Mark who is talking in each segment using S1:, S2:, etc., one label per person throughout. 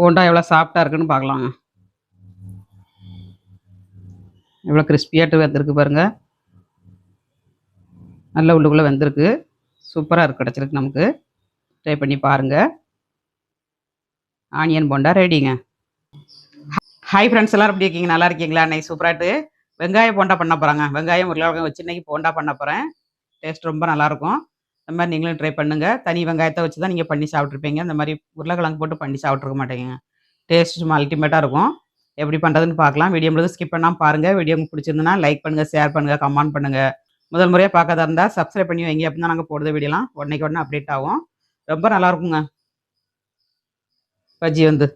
S1: போண்டா எவ்வளோ சாஃப்டாக இருக்குன்னு பார்க்கலாங்க எவ்வளோ கிறிஸ்பியாட்டு வந்திருக்கு பாருங்கள் நல்ல உள்ளுக்குள்ளே வந்திருக்கு சூப்பராக இருக்கு கிடச்சிருக்கு நமக்கு ட்ரை பண்ணி பாருங்கள் ஆனியன் போண்டா ரெடிங்க ஹாய் ஃப்ரெண்ட்ஸ் எல்லாரும் எப்படி இருக்கீங்க நல்லா இருக்கீங்களா அன்னை சூப்பராகிட்டு வெங்காயம் போண்டா பண்ண போகிறாங்க வெங்காயம் உருளைக்கிழங்கு வச்சு இன்னைக்கு போண்டா பண்ண போகிறேன் டேஸ்ட் ரொம்ப நல்லாயிருக்கும் இந்த மாதிரி நீங்களும் ட்ரை பண்ணுங்கள் தனி வெங்காயத்தை வச்சு தான் நீங்கள் பண்ணி சாப்பிட்ருப்பீங்க இந்த மாதிரி உருளைக்கிழங்கு போட்டு பண்ணி சாப்பிட்ருக்க மாட்டேங்க டேஸ்ட் சும்மா அல்டிமேட்டாக இருக்கும் எப்படி பண்ணுறதுன்னு பார்க்கலாம் வீடியோ முழுக்க ஸ்கிப் பண்ணாமல் பாருங்கள் வீடியோ உங்களுக்கு பிடிச்சிருந்தனா லைக் பண்ணுங்கள் ஷேர் பண்ணுங்கள் கமெண்ட் பண்ணுங்கள் முதல் முறையாக பார்க்காத இருந்தால் சப்ஸ்கிரைப் பண்ணி வைங்க அப்படின்னா நாங்கள் போடுற வீடியோலாம் உடனேக்கு உடனே அப்டேட் ஆகும் ரொம்ப நல்லாயிருக்குங்க பஜ்ஜி வந்து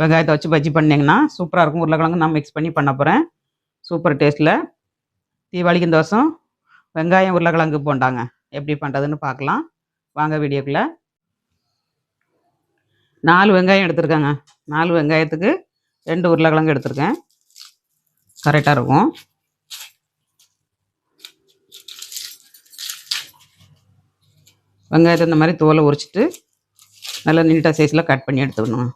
S1: வெங்காயத்தை வச்சு பஜ்ஜி பண்ணிங்கன்னா சூப்பராக இருக்கும் உருளைக்கிழங்கு நான் மிக்ஸ் பண்ணி பண்ண போகிறேன் சூப்பர் டேஸ்ட்டில் தீபாவளிக்கு இந்த வருஷம் வெங்காயம் உருளைக்கிழங்கு போண்டாங்க எப்படி பண்ணுறதுன்னு பார்க்கலாம் வாங்க வீடியோக்குள்ளே நாலு வெங்காயம் எடுத்திருக்கேங்க நாலு வெங்காயத்துக்கு ரெண்டு உருளைக்கிழங்கு எடுத்திருக்கேன் கரெக்டாக இருக்கும் வெங்காயத்தை இந்த மாதிரி தோலை உரிச்சிட்டு நல்லா நீட்டாக சைஸில் கட் பண்ணி எடுத்துக்கணும்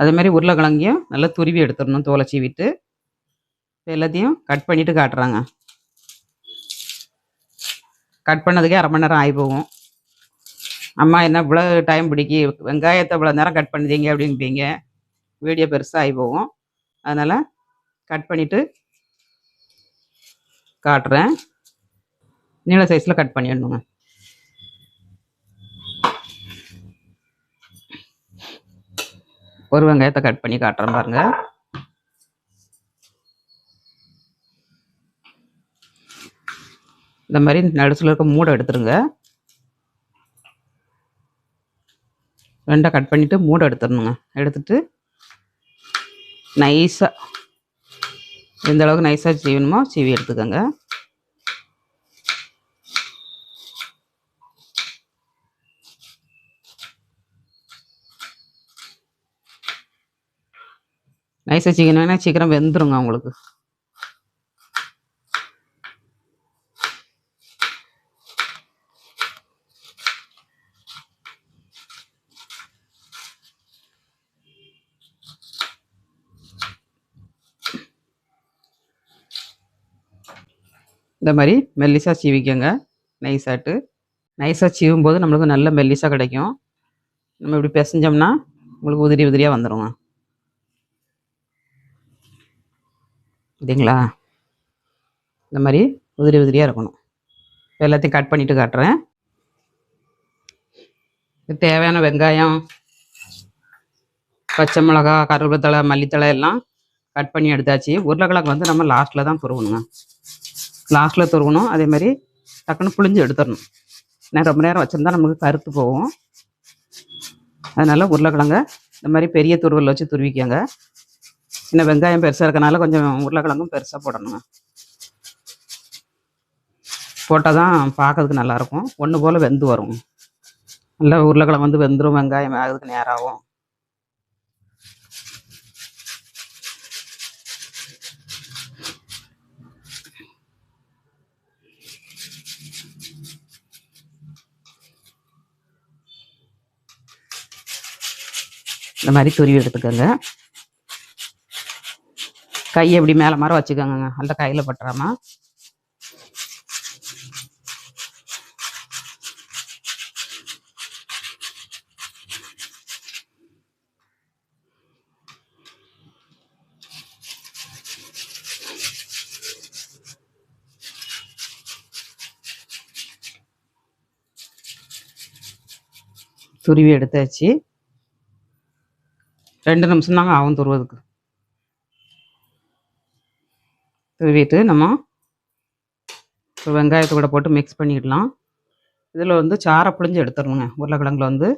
S1: அதேமாதிரி உருளைக்கிழங்கையும் நல்லா துருவி எடுத்துடணும் தோலை சீவிட்டு எல்லாத்தையும் கட் பண்ணிவிட்டு காட்டுறாங்க கட் பண்ணதுக்கே அரை மணி நேரம் ஆகி போகும் அம்மா என்ன இவ்வளோ டைம் பிடிக்கி வெங்காயத்தை இவ்வளோ நேரம் கட் பண்ணுதீங்க அப்படின்பீங்க வீடியோ பெருசாக ஆகி போகும் அதனால் கட் பண்ணிவிட்டு காட்டுறேன் நீள சைஸில் கட் பண்ணிடணுங்க ஒரு வெங்காயத்தை கட் பண்ணி காட்டுறேன் பாருங்கள் இந்த மாதிரி நடுசில் இருக்க மூடை எடுத்துருங்க ரெண்டாக கட் பண்ணிவிட்டு மூடை எடுத்துடணுங்க எடுத்துட்டு நைஸாக எந்த அளவுக்கு நைஸாக சீவணுமோ சீவி எடுத்துக்கோங்க நைஸாக சீக்கிரம் சீக்கிரம் வெந்துருங்க உங்களுக்கு இந்த மாதிரி மெல்லிசாக சீவிக்கங்க நைஸாட்டு நைஸாக சீவும் போது நம்மளுக்கு நல்ல மெல்லிசாக கிடைக்கும் நம்ம இப்படி பிசைஞ்சோம்னா உங்களுக்கு உதிரி உதிரியாக வந்துடுங்க இல்லைங்களா இந்த மாதிரி உதிரி உதிரியாக இருக்கணும் எல்லாத்தையும் கட் பண்ணிவிட்டு காட்டுறேன் தேவையான வெங்காயம் பச்சை மிளகா கருவேப்பிலை மல்லித்தலை எல்லாம் கட் பண்ணி எடுத்தாச்சு உருளைக்கிழங்கு வந்து நம்ம லாஸ்ட்டில் தான் துருவணுங்க லாஸ்ட்டில் துருவணும் மாதிரி டக்குன்னு புளிஞ்சு எடுத்துடணும் நான் ரொம்ப நேரம் வச்சுருந்தா நமக்கு கருத்து போகும் அதனால் உருளைக்கிழங்க இந்த மாதிரி பெரிய துருவல் வச்சு துருவிக்காங்க இன்னும் வெங்காயம் பெருசாக இருக்கனால கொஞ்சம் உருளைக்கிழங்கும் பெருசாக போடணுங்க போட்டால் தான் பார்க்கறதுக்கு நல்லாயிருக்கும் ஒன்று போல் வெந்து வரும் நல்லா உருளைக்கிழங்கு வந்து வெந்துடும் வெங்காயம் ஆகிறதுக்கு நேராகும் இந்த மாதிரி துருவி எடுத்துக்கோங்க கை எப்படி மேலே மரம் வச்சுக்கோங்க அந்த கையில் பட்டுறாமா துருவி எடுத்தாச்சு ரெண்டு நிமிஷம் தாங்க ஆகும் துருவதுக்கு துருவிட்டு நம்ம வெங்காயத்தை கூட போட்டு மிக்ஸ் பண்ணிக்கலாம் இதில் வந்து சாரை புளிஞ்சு எடுத்துடணுங்க உருளைக்கிழங்குல வந்து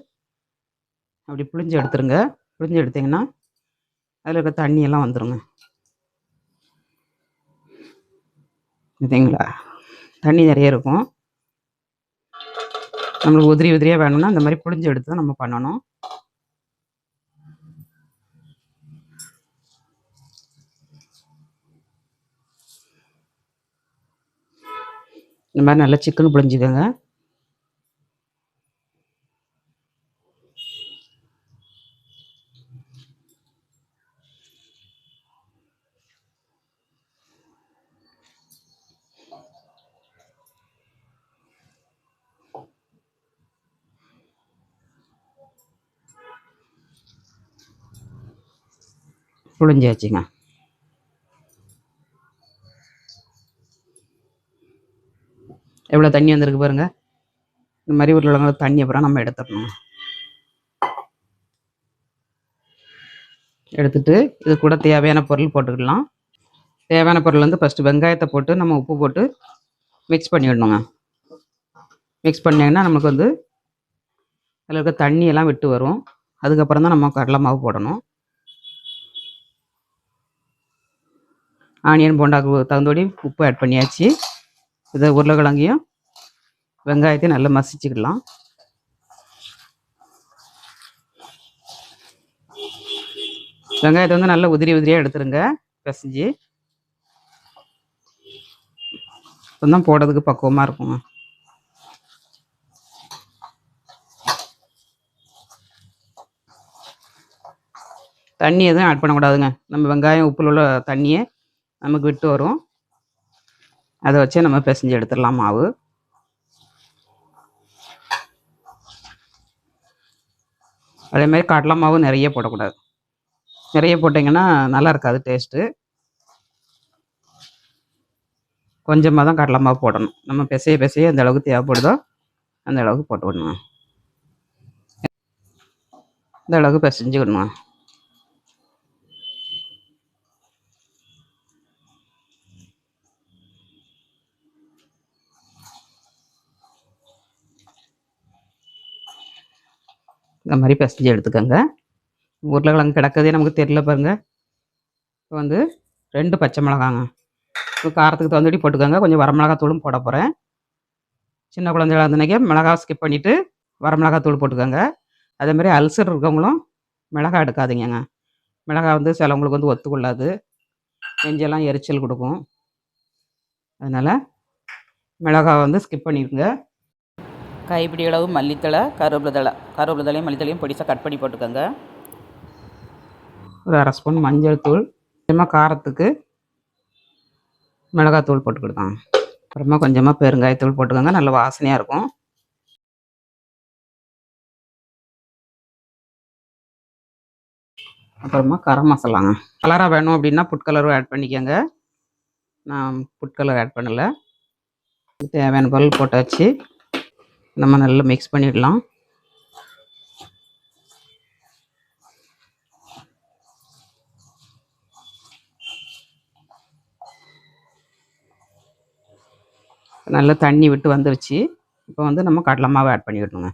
S1: அப்படி புளிஞ்சு எடுத்துருங்க புளிஞ்சு எடுத்திங்கன்னா அதில் இருக்க தண்ணியெல்லாம் வந்துடுங்க சரிங்களா தண்ணி நிறைய இருக்கும் நம்மளுக்கு உதிரி உதிரியாக வேணும்னா அந்த மாதிரி புளிஞ்சு எடுத்து தான் நம்ம பண்ணணும் இந்த மாதிரி நல்லா சிக்கன் புழிஞ்சுக்கோங்க புழிஞ்சாச்சுங்க எவ்வளோ தண்ணி வந்திருக்கு பாருங்க இந்த மாதிரி உருளைக்கிழங்கு தண்ணி அப்புறம் நம்ம எடுத்துடணும் எடுத்துட்டு இது கூட தேவையான பொருள் போட்டுக்கலாம் தேவையான பொருள் வந்து ஃபஸ்ட்டு வெங்காயத்தை போட்டு நம்ம உப்பு போட்டு மிக்ஸ் பண்ணிவிடணுங்க மிக்ஸ் பண்ணிங்கன்னா நமக்கு வந்து அதில் இருக்க தண்ணியெல்லாம் விட்டு வரும் அதுக்கப்புறம் தான் நம்ம கடலை மாவு போடணும் ஆனியன் போண்டாக்கு தகுந்தோடி உப்பு ஆட் பண்ணியாச்சு இதை உருளைக்கிழங்கையும் வெங்காயத்தையும் நல்லா மசிச்சுக்கலாம் வெங்காயத்தை வந்து நல்லா உதிரி உதிரியாக எடுத்துருங்க பிசைஞ்சு தான் போடுறதுக்கு பக்குவமாக இருக்குங்க தண்ணி எதுவும் ஆட் பண்ணக்கூடாதுங்க நம்ம வெங்காயம் உப்புல உள்ள தண்ணியை நமக்கு விட்டு வரும் அதை வச்சு நம்ம பிசைஞ்சு எடுத்துடலாம் மாவு மாதிரி காட்டலாம் மாவு நிறைய போடக்கூடாது நிறைய போட்டிங்கன்னா நல்லா இருக்காது டேஸ்ட்டு கொஞ்சமாக தான் காட்டலாம் மாவு போடணும் நம்ம பிசைய பிசைய எந்த அளவுக்கு தேவைப்படுதோ அந்த அளவுக்கு போட்டு விடணும் இந்த அளவுக்கு பிசைஞ்சு விடணும் இந்த மாதிரி பிசைஞ்சு எடுத்துக்கோங்க உருளைக்கிழங்கு கிடக்கதே நமக்கு தெரியல பாருங்கள் இப்போ வந்து ரெண்டு பச்சை மிளகாங்க காரத்துக்கு தகுந்தபடி போட்டுக்கோங்க கொஞ்சம் தூளும் போட போகிறேன் சின்ன குழந்தைகளாக இருந்தனைக்கே மிளகா ஸ்கிப் பண்ணிவிட்டு தூள் போட்டுக்கோங்க அதே மாதிரி அல்சர் இருக்கவங்களும் மிளகா எடுக்காதீங்கங்க மிளகா வந்து சிலவங்களுக்கு வந்து ஒத்துக்கொள்ளாது நெஞ்செல்லாம் எரிச்சல் கொடுக்கும் அதனால் மிளகா வந்து ஸ்கிப் பண்ணிடுங்க கைப்பிடி அளவு மல்லித்தலை கருவேப்பிலை தலை கருவேப்பிலை தலையும் மல்லித்தலையும் பொடிசாக கட் பண்ணி போட்டுக்கோங்க ஒரு அரை ஸ்பூன் மஞ்சள் தூள் கொஞ்சமாக காரத்துக்கு மிளகாத்தூள் போட்டுக்கிடுதாங்க அப்புறமா கொஞ்சமாக பெருங்காயத்தூள் போட்டுக்கோங்க நல்ல வாசனையாக இருக்கும் அப்புறமா கரம் மசாலாங்க கலராக வேணும் அப்படின்னா புட் கலரும் ஆட் பண்ணிக்கோங்க நான் புட் கலர் ஆட் பண்ணலை தேவையான பொருள் போட்டாச்சு நம்ம நல்லா மிக்ஸ் பண்ணிடலாம் நல்லா தண்ணி விட்டு வந்துருச்சு இப்போ வந்து நம்ம கடலை மாவு ஆட் பண்ணிவிடணுங்க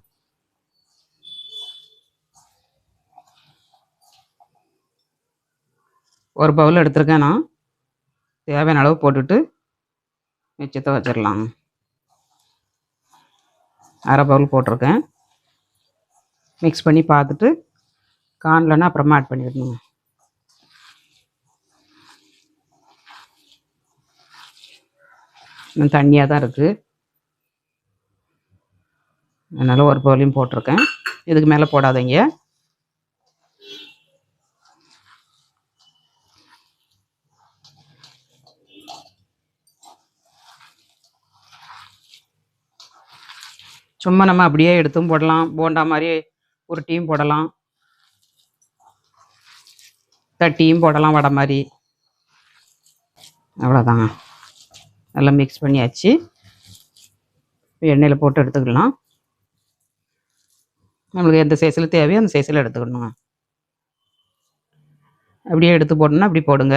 S1: ஒரு பவுல் எடுத்துருக்கேன் நான் தேவையான அளவு போட்டுட்டு மிச்சத்தை வச்சிடலாங்க அரை பவுல் போட்டிருக்கேன் மிக்ஸ் பண்ணி பார்த்துட்டு காணலன்னா அப்புறமா ஆட் பண்ணிடணும் இன்னும் தண்ணியாக தான் இருக்குது அதனால் ஒரு பவுலையும் போட்டிருக்கேன் இதுக்கு மேலே போடாதீங்க சும்மா நம்ம அப்படியே எடுத்தும் போடலாம் போண்டா மாதிரி ஒரு டீம் போடலாம் தட்டியும் போடலாம் வடை மாதிரி அவ்வளோதாங்க நல்லா மிக்ஸ் பண்ணியாச்சு எண்ணெயில் போட்டு எடுத்துக்கலாம் நம்மளுக்கு எந்த சைஸில் தேவையோ அந்த சைஸில் எடுத்துக்கணுங்க அப்படியே எடுத்து போடணும்னா அப்படி போடுங்க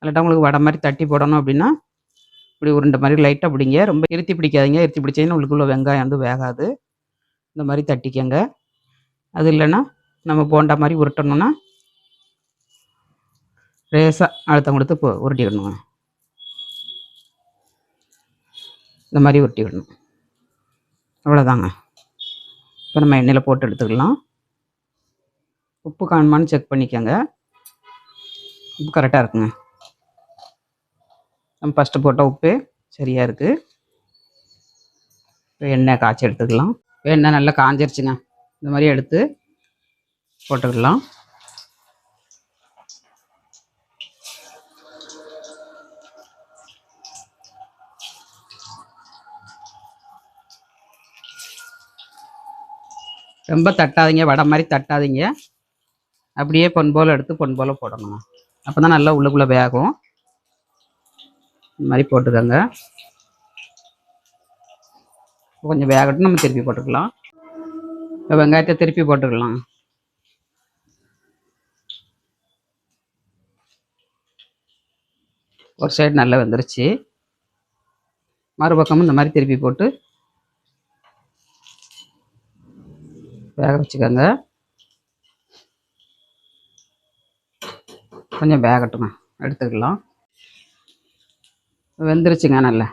S1: இல்லாட்டா உங்களுக்கு வடை மாதிரி தட்டி போடணும் அப்படின்னா இப்படி உருண்டை மாதிரி லைட்டாக பிடிங்க ரொம்ப இறுத்தி பிடிக்காதீங்க இறுத்தி பிடிச்சீங்கன்னா உங்களுக்குள்ளே வெங்காயம் வந்து வேகாது இந்த மாதிரி தட்டிக்கங்க அது இல்லைன்னா நம்ம போண்டா மாதிரி உருட்டணும்னா லேசாக அழுத்தம் கொடுத்து உருட்டி உருட்டிடணும் இந்த மாதிரி உருட்டி விடணும் அவ்வளோதாங்க இப்போ நம்ம எண்ணெயில் போட்டு எடுத்துக்கலாம் உப்பு காணுமான்னு செக் பண்ணிக்கோங்க உப்பு கரெக்டாக இருக்குங்க நம்ம ஃபஸ்ட்டு போட்ட உப்பு சரியாக இருக்குது எண்ணெய் காய்ச்சி எடுத்துக்கலாம் எண்ணெய் நல்லா காஞ்சிருச்சுங்க இந்த மாதிரி எடுத்து போட்டுக்கலாம் ரொம்ப தட்டாதீங்க வடை மாதிரி தட்டாதீங்க அப்படியே பொன் போல் எடுத்து பொன் போல் போடணும் அப்போ தான் நல்லா உள்ளுக்குள்ளே வேகும் இந்த மாதிரி போட்டுக்கோங்க கொஞ்சம் வேகட்டும் நம்ம திருப்பி போட்டுக்கலாம் இப்போ வெங்காயத்தை திருப்பி போட்டுக்கலாம் ஒரு சைடு நல்லா வந்துருச்சு மறுபக்கமும் இந்த மாதிரி திருப்பி போட்டு வேக வச்சுக்கோங்க கொஞ்சம் வேகட்டுங்க எடுத்துக்கலாம் வெந்துருச்சுங்க நல்லா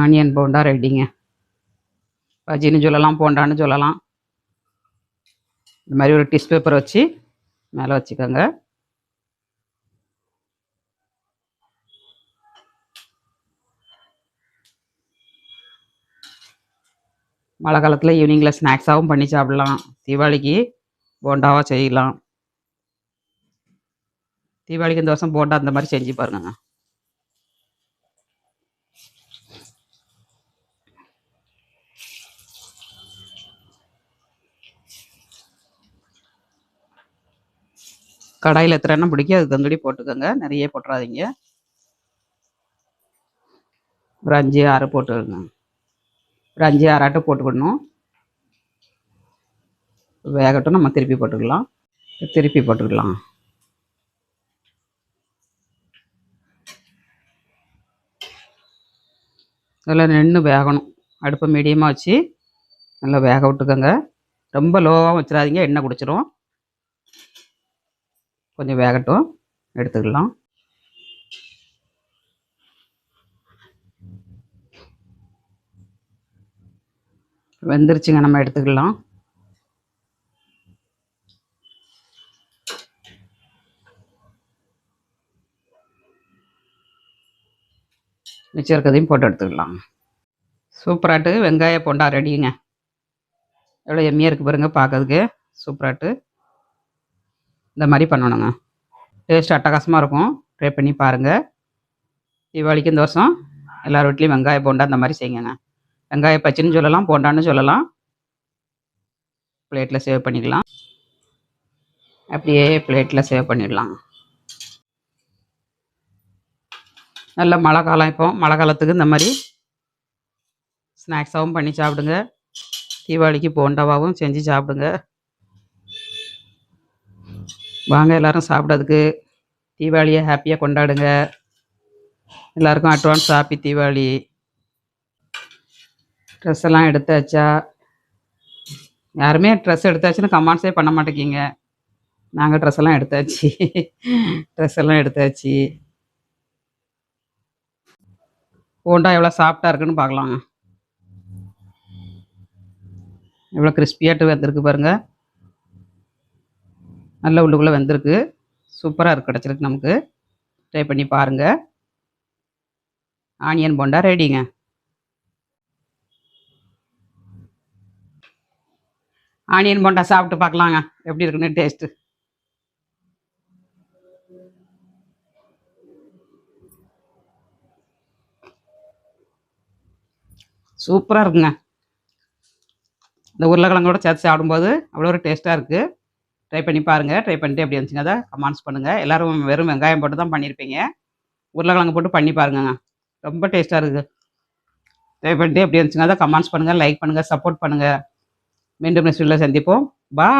S1: ஆனியன் போண்டா ரெடிங்க பஜ்ஜின்னு சொல்லலாம் போண்டான்னு சொல்லலாம் இந்த மாதிரி ஒரு டிஷ் பேப்பர் வச்சு மேலே வச்சுக்கோங்க மழை காலத்தில் ஈவினிங்கில் ஸ்நாக்ஸாகவும் பண்ணி சாப்பிடலாம் தீபாவளிக்கு போண்டாவாக செய்யலாம் தீபாவளிக்கு இந்த வருஷம் போண்டா அந்த மாதிரி செஞ்சு பாருங்க கடாயில் எத்தனை பிடிக்கும் அதுக்கு தங்கடி போட்டுக்கோங்க நிறைய போட்டுறாதீங்க ஒரு அஞ்சு ஆறு போட்டுருங்க ஒரு அஞ்சு ஆறு ஆட்டை போட்டுக்கணும் வேகட்டும் நம்ம திருப்பி போட்டுக்கலாம் திருப்பி போட்டுக்கலாம் நல்லா நின்று வேகணும் அடுப்பை மீடியமாக வச்சு நல்லா வேக விட்டுக்கோங்க ரொம்ப லோவாக வச்சிடாதீங்க எண்ணெய் குடிச்சிரும் கொஞ்சம் வேகட்டும் எடுத்துக்கலாம் வெந்துருச்சுங்க நம்ம எடுத்துக்கலாம் மிச்சம் இருக்கிறதையும் போட்டு எடுத்துக்கலாம் சூப்பராட்டு வெங்காய பொண்டா ரெடிங்க எவ்வளோ எம்மியாக இருக்குது பாருங்கள் பார்க்கறதுக்கு சூப்பராட்டு இந்த மாதிரி பண்ணணுங்க டேஸ்ட் அட்டகாசமாக இருக்கும் ட்ரை பண்ணி பாருங்கள் தீபாவளிக்கும் இந்த வருஷம் எல்லார் வீட்லேயும் வெங்காய போண்டா இந்த மாதிரி செய்யுங்க வெங்காய பச்சைன்னு சொல்லலாம் போண்டான்னு சொல்லலாம் பிளேட்டில் சேவ் பண்ணிக்கலாம் அப்படியே பிளேட்டில் சேவ் பண்ணிடலாம் நல்ல மழை காலம் இப்போ மழை காலத்துக்கு இந்த மாதிரி ஸ்நாக்ஸாகவும் பண்ணி சாப்பிடுங்க தீபாவளிக்கு போண்டாவாகவும் செஞ்சு சாப்பிடுங்க வாங்க எல்லோரும் சாப்பிட்றதுக்கு தீபாவளியை ஹாப்பியாக கொண்டாடுங்க எல்லாருக்கும் அட்வான்ஸ் ஹாப்பி தீபாவளி ட்ரெஸ் எல்லாம் எடுத்தாச்சா யாருமே ட்ரெஸ் எடுத்தாச்சுன்னு கமாண்ட்ஸே பண்ண மாட்டேங்கிங்க நாங்கள் ட்ரெஸ் எல்லாம் எடுத்தாச்சு ட்ரெஸ் எல்லாம் எடுத்தாச்சு போண்டா எவ்வளோ சாஃப்டாக இருக்குன்னு பார்க்கலாங்க எவ்வளோ கிறிஸ்பியாட்டு வந்திருக்கு பாருங்கள் நல்ல உள்ளுக்குள்ளே வந்திருக்கு சூப்பராக இருக்கு கிடச்சிருக்கு நமக்கு ட்ரை பண்ணி பாருங்கள் ஆனியன் போண்டா ரெடிங்க ஆனியன் போண்டா சாப்பிட்டு பார்க்கலாங்க எப்படி இருக்குன்னு டேஸ்ட்டு சூப்பராக இருக்குங்க இந்த உருளைக்கிழங்கோட சேர்த்து சாப்பிடும்போது அவ்வளோ ஒரு டேஸ்ட்டாக இருக்குது ட்ரை பண்ணி பாருங்கள் ட்ரை பண்ணிட்டு எப்படி இருந்துச்சுங்க அதை கமான்ஸ் பண்ணுங்கள் எல்லோரும் வெறும் வெங்காயம் போட்டு தான் பண்ணியிருப்பீங்க உருளைக்கிழங்கு போட்டு பண்ணி பாருங்கங்க ரொம்ப டேஸ்ட்டாக இருக்குது ட்ரை பண்ணிட்டு எப்படி இருந்துச்சுங்க அதை கமெண்ட்ஸ் பண்ணுங்கள் லைக் பண்ணுங்கள் சப்போர்ட் பண்ணுங்கள் மீண்டும் நெக்ஸ்ட் சந்திப்போம் பா